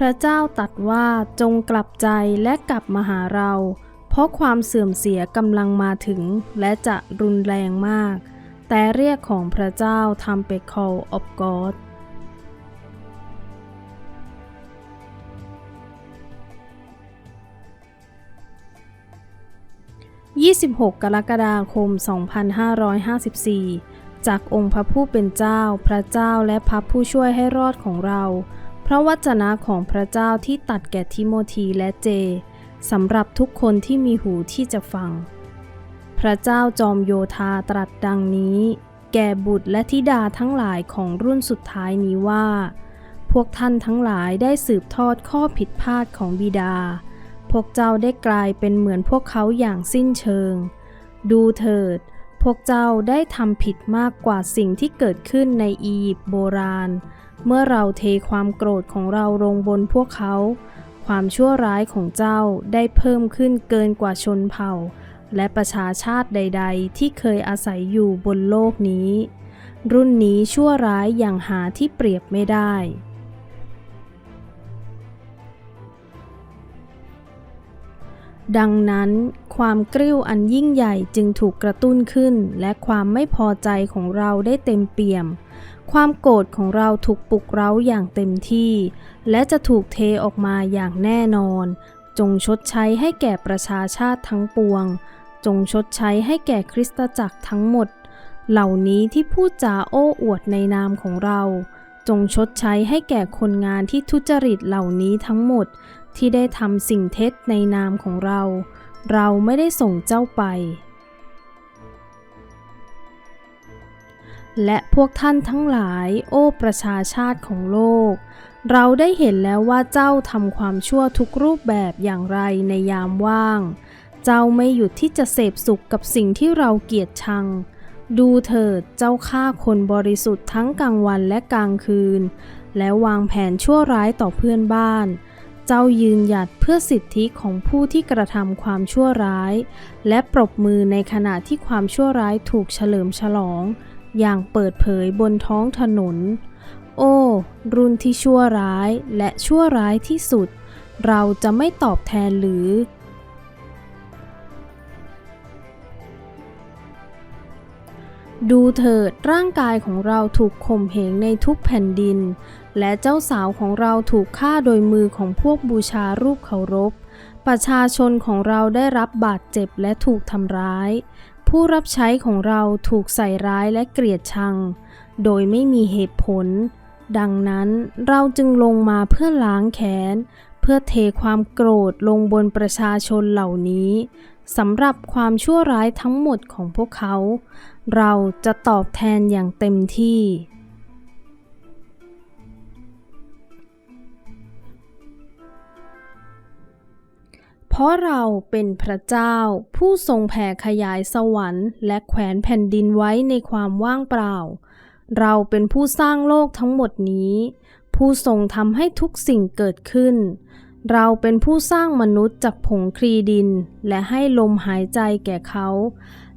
พระเจ้าตรัดว่าจงกลับใจและกลับมาหาเรา เพราะความเสื่อมเสียกำลังมาถึงและจะรุนแรงมาก แต่เรียกของพระเจ้าทำเป็น call of God 26 กรกฎาคม 2554 จากองค์พระผู้เป็นเจ้า พระเจ้าและพระผู้ช่วยให้รอดของเรา พระวจนะของพระเจ้าที่ตัดแก่ทิโมธีและเจสำหรับทุกคนที่มีหูที่จะฟัง พระเจ้าจอมโยธาตรัสดังนี้ แก่บุตรและธิดาทั้งหลายของรุ่นสุดท้ายนี้ว่า พวกท่านทั้งหลายได้สืบทอดข้อผิดพลาดของบิดา พวกเจ้าได้กลายเป็นเหมือนพวกเขาอย่างสิ้นเชิง ดูเถิด พวกเจ้าได้ทำผิดมากกว่าสิ่งที่เกิดขึ้นในอียิปต์โบราณ เมื่อเราเทความโกรธของเราลงบนพวกเขา ความชั่วร้ายของเจ้าได้เพิ่มขึ้นเกินกว่าชนเผ่า และประชาชาติใด ๆ ที่เคยอาศัยอยู่บนโลกนี้ รุ่นนี้ชั่วร้ายอย่างหาที่เปรียบไม่ได้ดังนั้น ความกริ้วอันยิ่งใหญ่จึงถูกกระตุ้นขึ้น และความไม่พอใจของเราได้เต็มเปี่ยม ความโกรธของเราถูกปลุกเร้าอย่างเต็มที่ และจะถูกเทออกมาอย่างแน่นอน จงชดใช้ให้แก่ประชาชาติทั้งปวง จงชดใช้ให้แก่คริสตจักรทั้งหมด เหล่านี้ที่พูดจาโอ้อวดในนามของเรา จงชดใช้ให้แก่คนงานที่ทุจริตเหล่านี้ทั้งหมดที่ได้ทำสิ่งเท็จในนามของเรา เราไม่ได้ส่งเจ้าไป และพวกท่านทั้งหลายโอ้ประชาชาติของโลก เราได้เห็นแล้วว่าเจ้าทำความชั่วทุกรูปแบบอย่างไรในยามว่าง เจ้าไม่หยุดที่จะเสพสุขกับสิ่งที่เราเกลียดชัง ดูเถิดเจ้าฆ่าคนบริสุทธิ์ทั้งกลางวันและกลางคืน และวางแผนชั่วร้ายต่อเพื่อนบ้าน เจ้ายืนหยัดเพื่อสิทธิของผู้ที่กระทำความชั่วร้าย และปรบมือในขณะที่ความชั่วร้ายถูกเฉลิมฉลอง อย่างเปิดเผยบนท้องถนน โอ้ รุ่นที่ชั่วร้ายและชั่วร้ายที่สุด เราจะไม่ตอบแทนหรือ ดูเถิดร่างกายของเราถูกข่มเหงในทุกแผ่นดิน และเจ้าสาวของเราถูกฆ่าโดยมือของพวกบูชารูปเคารพประชาชนของเราได้รับบาดเจ็บและถูกทำร้าย ผู้รับใช้ของเราถูกใส่ร้ายและเกลียดชัง โดยไม่มีเหตุผล ดังนั้นเราจึงลงมาเพื่อล้างแค้น เพื่อเทความโกรธลงบนประชาชนเหล่านี้สำหรับความชั่วร้ายทั้งหมดของพวกเขา เราจะตอบแทนอย่างเต็มที่ เพราะเราเป็นพระเจ้า ผู้ทรงแผ่ขยายสวรรค์ และแขวนแผ่นดินไว้ในความว่างเปล่า เราเป็นผู้สร้างโลกทั้งหมดนี้ ผู้ทรงทำให้ทุกสิ่งเกิดขึ้น เราเป็นผู้สร้างมนุษย์จากผงคลีดิน และให้ลมหายใจแก่เขา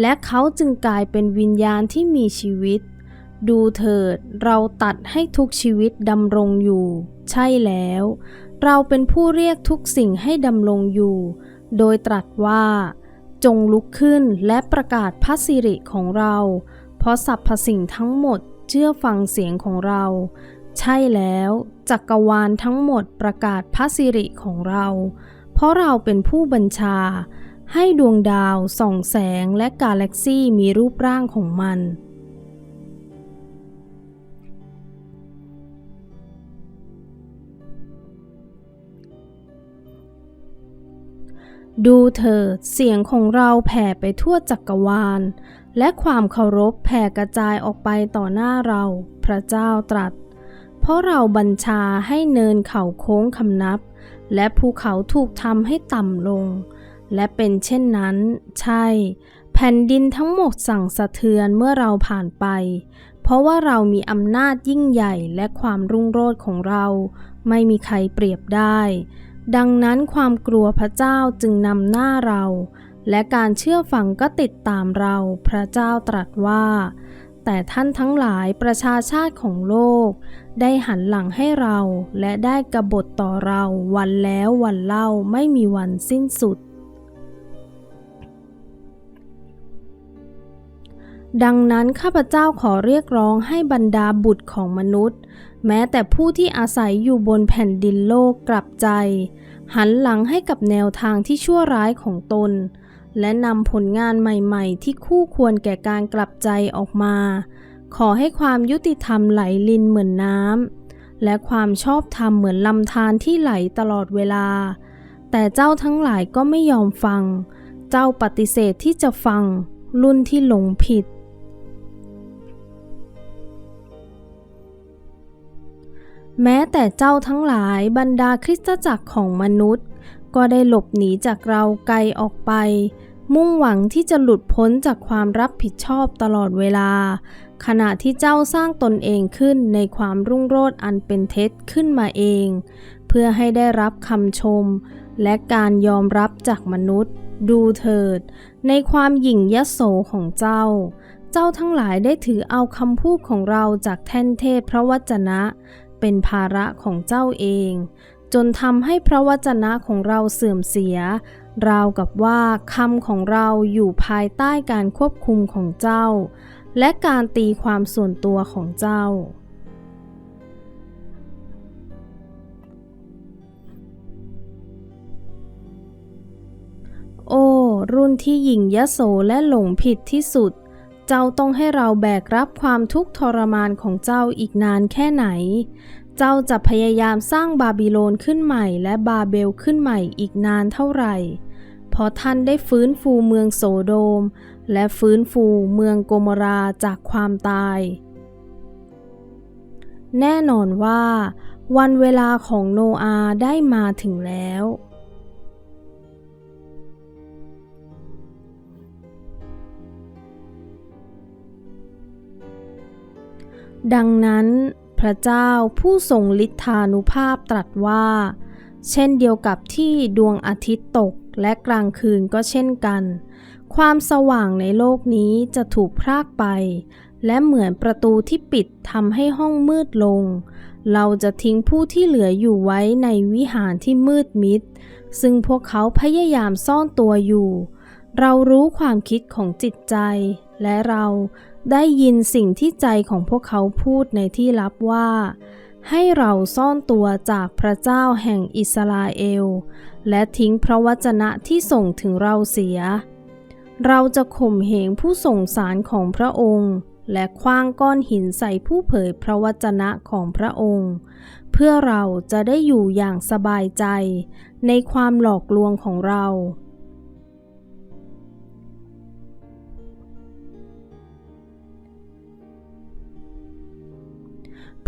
และเขาจึงกลายเป็นวิญญาณที่มีชีวิต ดูเถิด เราตัดให้ทุกชีวิตดำรงอยู่ ใช่แล้ว เราเป็นผู้เรียกทุกสิ่งให้ดำรงอยู่ โดยตรัสว่า จงลุกขึ้นและประกาศพระสิริของเรา เพราะสรรพสิ่งทั้งหมดเชื่อฟังเสียงของเรา ใช่แล้วจักรวาลทั้งหมดประกาศพระสิริของเรา เพราะเราเป็นผู้บัญชา ให้ดวงดาวส่องแสงและกาแล็กซี่มีรูปร่างของมัน ดูเถิดเสียงของเราแผ่ไปทั่วจักรวาล และความเคารพแผ่กระจายออกไปต่อหน้าเรา พระเจ้าตรัส เพราะเราบัญชาให้เนินเขาโค้งคำนับ และภูเขาถูกทำให้ต่ำลง และเป็นเช่นนั้น ใช่ แผ่นดินทั้งหมดสั่งสะเทือนเมื่อเราผ่านไป เพราะว่าเรามีอำนาจยิ่งใหญ่และความรุ่งโรจน์ของเรา ไม่มีใครเปรียบได้ ดังนั้นความกลัวพระเจ้าจึงนำหน้าเรา และการเชื่อฟังก็ติดตามเรา พระเจ้าตรัสว่า แต่ท่านทั้งหลายประชาชาติของโลก ได้หันหลังให้เรา และได้กบฏต่อเราวันแล้ววันเล่าไม่มีวันสิ้นสุด ดังนั้นข้าพเจ้าขอเรียกร้องให้บรรดาบุตรของมนุษย์ แม้แต่ผู้ที่อาศัยอยู่บนแผ่นดินโลกกลับใจ หันหลังให้กับแนวทางที่ชั่วร้ายของตน และนำผลงานใหม่ๆ ที่คู่ควรแก่การกลับใจออกมา ขอให้ความยุติธรรมไหลลินเหมือนน้ำและความชอบธรรมเหมือนลำธารที่ไหลตลอดเวลา แต่เจ้าทั้งหลายก็ไม่ยอมฟัง เจ้าปฏิเสธที่จะฟัง รุ่นที่หลงผิด แม้แต่เจ้าทั้งหลายบรรดาคริสตจักรของมนุษย์ ก็ได้หลบหนีจากเราไกลออกไป มุ่งหวังที่จะหลุดพ้นจากความรับผิดชอบตลอดเวลา ขณะที่เจ้าสร้างตนเองขึ้นในความรุ่งโรจน์อันเป็นเท็จขึ้นมาเอง เพื่อให้ได้รับคำชม และการยอมรับจากมนุษย์ ดูเถิด ในความหยิ่งยโสของเจ้าเจ้าทั้งหลายได้ถือเอาคำพูดของเราจากแท่นเทพพระวจนะ เป็นภาระของเจ้าเอง จนทำให้พระวจนะของเราเสื่อมเสีย ราวกับว่าคำของเราอยู่ภายใต้การควบคุมของเจ้า และการตีความส่วนตัวของเจ้าโอ้รุ่นที่หยิ่งยโสและหลงผิดที่สุด เจ้าต้องให้เราแบกรับความทุกข์ทรมานของเจ้าอีกนานแค่ไหน เจ้าจะพยายามสร้างบาบิโลนขึ้นใหม่และบาเบลขึ้นใหม่อีกนานเท่าไหร่ เพราะท่านได้ฟื้นฟูเมืองโสโดม และฟื้นฟูเมืองโกมราจากความตาย แน่นอนว่า วันเวลาของโนอาได้มาถึงแล้ว ดังนั้นพระเจ้าผู้ทรงฤทธานุภาพตรัสว่า เช่นเดียวกับที่ดวงอาทิตย์ตกและกลางคืนก็เช่นกัน ความสว่างในโลกนี้จะถูกพรากไป และเหมือนประตูที่ปิดทำให้ห้องมืดลง เราจะทิ้งผู้ที่เหลืออยู่ไว้ในวิหารที่มืดมิด ซึ่งพวกเขาพยายามซ่อนตัวอยู่ เรารู้ความคิดของจิตใจ และเรา ได้ยินสิ่งที่ใจของพวกเขาพูดในที่ลับว่า ให้เราซ่อนตัวจากพระเจ้าแห่งอิสราเอล และทิ้งพระวจนะที่ส่งถึงเราเสีย เราจะข่มเหงผู้ส่งสารของพระองค์ และคว้างก้อนหินใส่ผู้เผยพระวจนะของพระองค์ เพื่อเราจะได้อยู่อย่างสบายใจ ในความหลอกลวงของเรา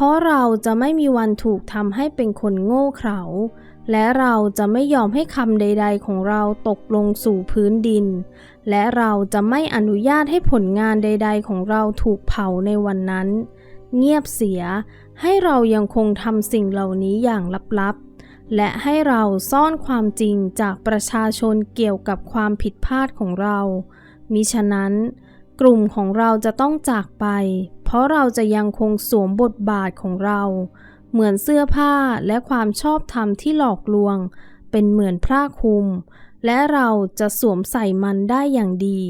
ราะเราจะไม่มีวันถูกทำให้เป็นคนโง่เขลา และเราจะไม่ยอมให้คำใด ๆ ของเราตกลงสู่พื้นดิน และเราจะไม่อนุญาตให้ผลงานใด ๆ ของเราถูกเผาในวันนั้น เงียบเสีย ให้เรายังคงทำสิ่งเหล่านี้อย่างลับๆ และให้เราซ่อนความจริงจากประชาชนเกี่ยวกับความผิดพลาดของเรา มิฉะนั้น กลุ่มของเราจะต้องจากไป เพราะเราจะยังคงสวมบทบาทของเรา เหมือนเสื้อผ้าและความชอบธรรมที่หลอกลวง เป็นเหมือนพระคลุม และเราจะสวมใส่มันได้อย่างดี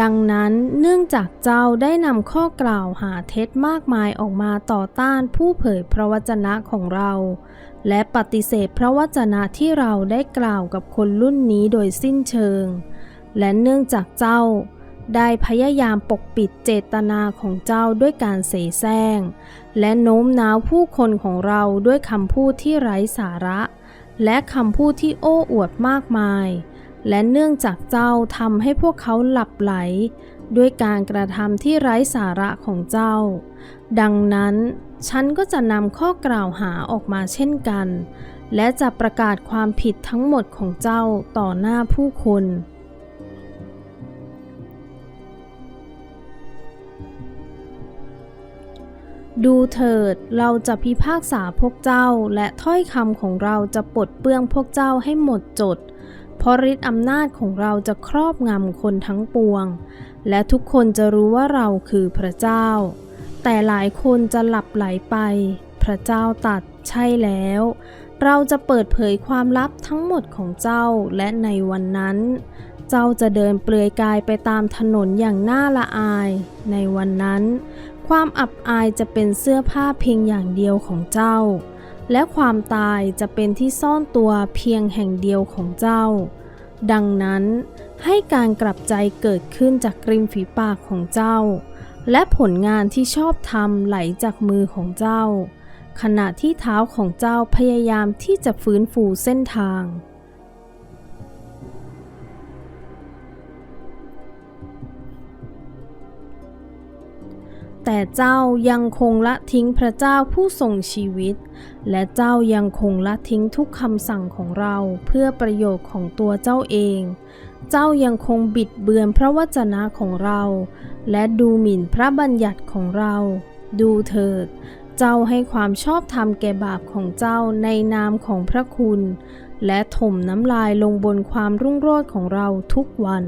ดังนั้นเนื่องจากเจ้าได้นำข้อกล่าวหาเท็จมากมายออกมาต่อต้านผู้เผยพระวจนะของเรา และปฏิเสธพระวจนะที่เราได้กล่าวกับคนรุ่นนี้โดยสิ้นเชิง และเนื่องจากเจ้า ได้พยายามปกปิดเจตนาของเจ้าด้วยการเสแสร้ง และโน้มน้าวผู้คนของเราด้วยคำพูดที่ไร้สาระ และคำพูดที่โอ้อวดมากมาย และเนื่องจากเจ้าทำให้พวกเขาหลับไหล ด้วยการกระทำที่ไร้สาระของเจ้า ดังนั้น ฉันก็จะนำข้อกล่าวหาออกมาเช่นกัน และจะประกาศความผิดทั้งหมดของเจ้าต่อหน้าผู้คนดูเถิด เราจะพิพากษาพวกเจ้าและถ้อยคำของเราจะปลดเปลื้องพวกเจ้าให้หมดจด เพราะฤทธิ์อำนาจของเราจะครอบงำคนทั้งปวง และทุกคนจะรู้ว่าเราคือพระเจ้า แต่หลายคนจะหลับไหลไป พระเจ้าตัดใช่แล้ว เราจะเปิดเผยความลับทั้งหมดของเจ้าและในวันนั้น เจ้าจะเดินเปลือยกายไปตามถนนอย่างน่าละอาย ในวันนั้น ความอับอายจะเป็นเสื้อผ้าเพียงอย่างเดียวของเจ้า และความตายจะเป็นที่ซ่อนตัวเพียงแห่งเดียวของเจ้า ดังนั้นให้การกลับใจเกิดขึ้นจากริมฝีปากของเจ้า และผลงานที่ชอบทำไหลจากมือของเจ้า ขณะที่เท้าของเจ้าพยายามที่จะฟื้นฟูเส้นทาง แต่เจ้ายังคงละทิ้งพระเจ้าผู้ทรงชีวิต และเจ้ายังคงละทิ้งทุกคำสั่งของเราเพื่อประโยชน์ของตัวเจ้าเอง เจ้ายังคงบิดเบือนพระวจนะของเรา และดูหมิ่นพระบัญญัติของเรา ดูเถิด เจ้าให้ความชอบธรรมแก่บาปของเจ้าในนามของพระคุณ และถมน้ำลายลงบนความรุ่งโรจน์ของเราทุกวัน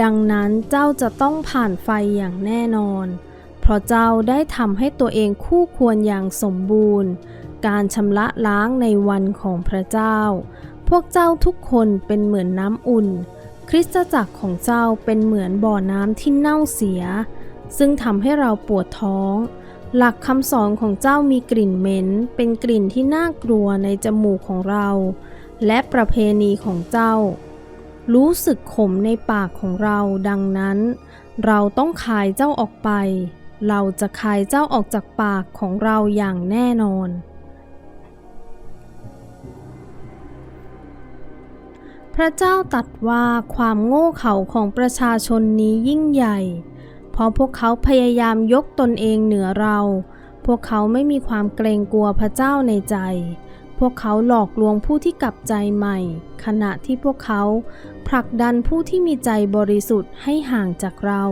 ดังนั้นเจ้าจะต้องผ่านไฟอย่างแน่นอน เพราะเจ้าได้ทำให้ตัวเองคู่ควรอย่างสมบูรณ์ การชำระล้างในวันของพระเจ้า พวกเจ้าทุกคนเป็นเหมือนน้ำอุ่น คริสตจักรของเจ้าเป็นเหมือนบ่อน้ำที่เน่าเสีย ซึ่งทำให้เราปวดท้อง หลักคำสอนของเจ้ามีกลิ่นเหม็น เป็นกลิ่นที่น่ากลัวในจมูกของเรา และประเพณีของเจ้า รู้สึกขมในปากของเราดังนั้น เราต้องคายเจ้าออกไป เราจะคายเจ้าออกจากปากของเราอย่างแน่นอน พระเจ้าตัดว่าความโง่เขลาของประชาชนนี้ยิ่งใหญ่ เพราะพวกเขาพยายามยกตนเองเหนือเรา พวกเขาไม่มีความเกรงกลัวพระเจ้าในใจ พวกเขาหลอกลวงผู้ที่กลับใจใหม่ ขณะที่พวกเขาผลักดันผู้ที่มีใจบริสุทธิ์ให้ห่างจากเรา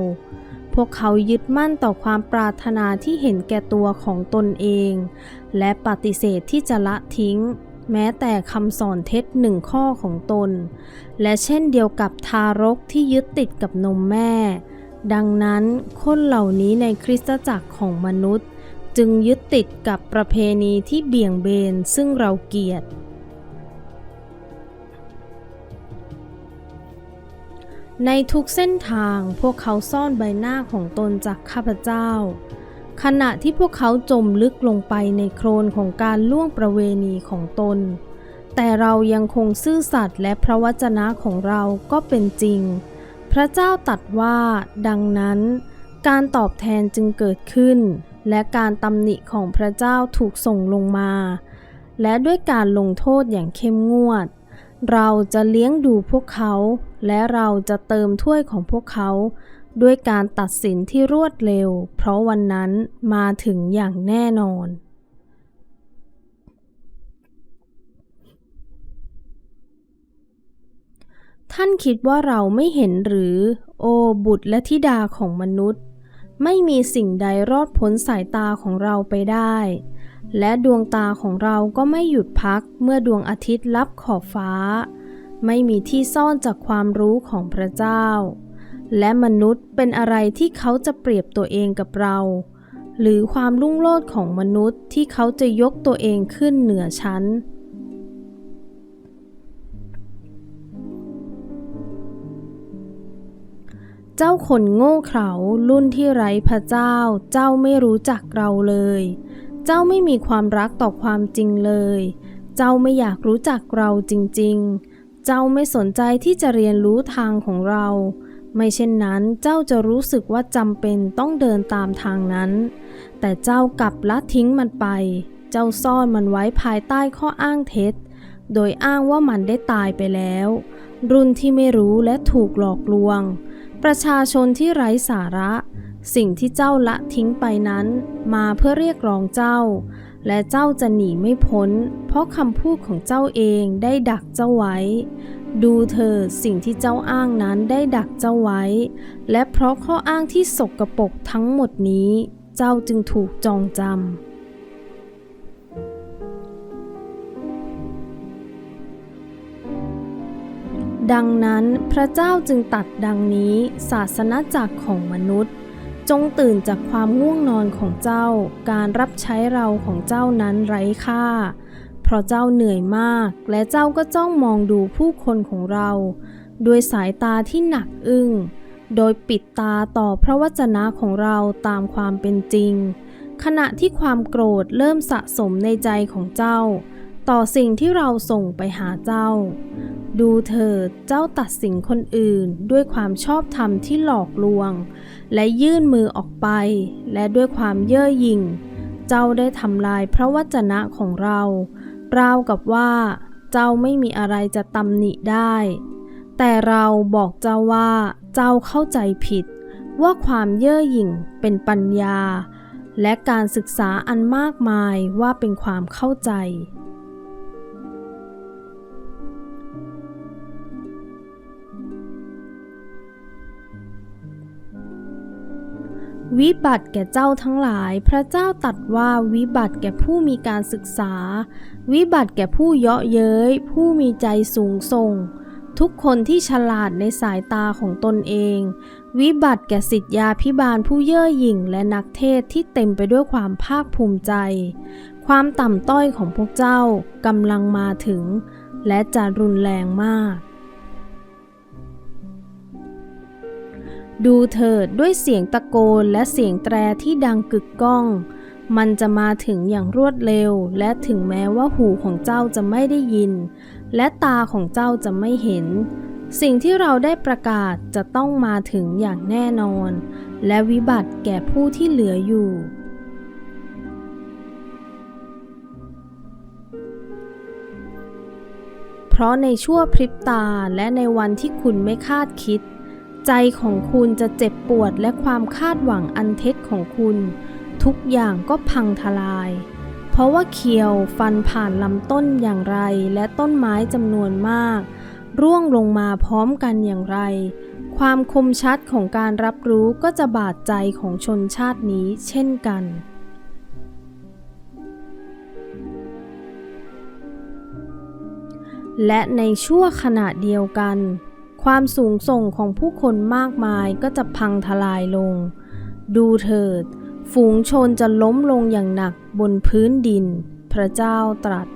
พวกเขายึดมั่นต่อความปรารถนาที่เห็นแก่ตัวของตนเอง และปฏิเสธที่จะละทิ้ง แม้แต่คำสอนเท็จหนึ่งข้อของตน และเช่นเดียวกับทารกที่ยึดติดกับนมแม่ ดังนั้นคนเหล่านี้ในคริสตจักรของมนุษย์ จึงยึดติดกับประเพณีที่เบี่ยงเบนซึ่งเราเกลียด ในทุกเส้นทางพวกเขาซ่อนใบหน้าของตนจากข้าพเจ้า ขณะที่พวกเขาจมลึกลงไปในโคลนของการล่วงประเวณีของตน แต่เรายังคงซื่อสัตย์และพระวจนะของเราก็เป็นจริง พระเจ้าตรัดว่าดังนั้นการตอบแทนจึงเกิดขึ้น และการตำหนิของพระเจ้าถูกส่งลงมา และด้วยการลงโทษอย่างเข้มงวด เราจะเลี้ยงดูพวกเขา และเราจะเติมถ้วยของพวกเขา ด้วยการตัดสินที่รวดเร็ว เพราะวันนั้นมาถึงอย่างแน่นอนท่านคิดว่าเราไม่เห็นหรือ โอบุตรและธิดาของมนุษย์ ไม่มีสิ่งใดรอดพ้นสายตาของเราไปได้ และดวงตาของเราก็ไม่หยุดพักเมื่อดวงอาทิตย์ลับขอบฟ้า ไม่มีที่ซ่อนจากความรู้ของพระเจ้า และมนุษย์เป็นอะไรที่เขาจะเปรียบตัวเองกับเรา หรือความรุ่งโรจน์ของมนุษย์ที่เขาจะยกตัวเองขึ้นเหนือชั้น เจ้าคนโง่เขลารุ่นที่ไร้พระเจ้า เจ้าไม่รู้จักเราเลย เจ้าไม่มีความรักต่อความจริงเลย เจ้าไม่อยากรู้จักเราจริง ๆ เจ้าไม่สนใจที่จะเรียนรู้ทางของเรา ไม่เช่นนั้นเจ้าจะรู้สึกว่าจำเป็นต้องเดินตามทางนั้น แต่เจ้ากลับละทิ้งมันไป เจ้าซ่อนมันไว้ภายใต้ข้ออ้างเท็จ โดยอ้างว่ามันได้ตายไปแล้ว รุ่นที่ไม่รู้และถูกหลอกลวง ประชาชนที่ไร้สาระ สิ่งที่เจ้าละทิ้งไปนั้น มาเพื่อเรียกร้องเจ้า และเจ้าจะหนีไม่พ้น เพราะคำพูดของเจ้าเองได้ดักเจ้าไว้ ดูเถิดสิ่งที่เจ้าอ้างนั้นได้ดักเจ้าไว้ และเพราะข้ออ้างที่สกปรกทั้งหมดนี้ เจ้าจึงถูกจองจำ ดังนั้นพระเจ้าจึงตัดดังนี้ศาสนจักรของมนุษย์ จงตื่นจากความง่วงนอนของเจ้า การรับใช้เราของเจ้านั้นไร้ค่า เพราะเจ้าเหนื่อยมาก และเจ้าก็จ้องมองดูผู้คนของเราด้วยสายตาที่หนักอึ้ง โดยปิดตาต่อพระวจนะของเราตามความเป็นจริง ขณะที่ความโกรธเริ่มสะสมในใจของเจ้า ต่อสิ่งที่เราส่งไปหาเจ้า ดูเถิดเจ้าตัดสินคนอื่นด้วยความชอบธรรมที่หลอกลวง และยื่นมือออกไป และด้วยความเย่อหยิ่ง เจ้าได้ทำลายพระวจนะของเรา ราวกับว่า เจ้าไม่มีอะไรจะตำหนิได้ แต่เราบอกเจ้าว่า เจ้าเข้าใจผิด ว่าความเย่อหยิ่งเป็นปัญญา และการศึกษาอันมากมายว่าเป็นความเข้าใจ วิบัติแก่เจ้าทั้งหลาย พระเจ้าตรัดว่าวิบัติแก่ผู้มีการศึกษา วิบัติแก่ผู้เยาะเย้ย ผู้มีใจสูงส่ง ทุกคนที่ฉลาดในสายตาของตนเอง วิบัติแก่สิทธยาพิบาลผู้เย่อหยิ่งและนักเทศที่เต็มไปด้วยความภาคภูมิใจ ความต่ำต้อยของพวกเจ้ากำลังมาถึง และจะรุนแรงมาก ดูเถิดด้วยเสียงตะโกนและเสียงแตรที่ดังกึกก้อง มันจะมาถึงอย่างรวดเร็ว และถึงแม้ว่าหูของเจ้าจะไม่ได้ยิน และตาของเจ้าจะไม่เห็น สิ่งที่เราได้ประกาศจะต้องมาถึงอย่างแน่นอน และวิบัติแก่ผู้ที่เหลืออยู่เพราะในชั่วพริบตาและในวันที่คุณไม่คาดคิด ใจของคุณจะเจ็บปวดและความคาดหวังอันเท็จของคุณ ทุกอย่างก็พังทลาย เพราะว่าเคียวฟันผ่านลำต้นอย่างไรและต้นไม้จำนวนมาก ร่วงลงมาพร้อมกันอย่างไร ความคมชัดของการรับรู้ก็จะบาดใจของชนชาตินี้เช่นกันและในชั่วขณะเดียวกัน ความสูงส่งของผู้คนมากมายก็จะพังทลายลง ดูเถิด ฝูงชนจะล้มลงอย่างหนักบนพื้นดิน พระเจ้าตรัส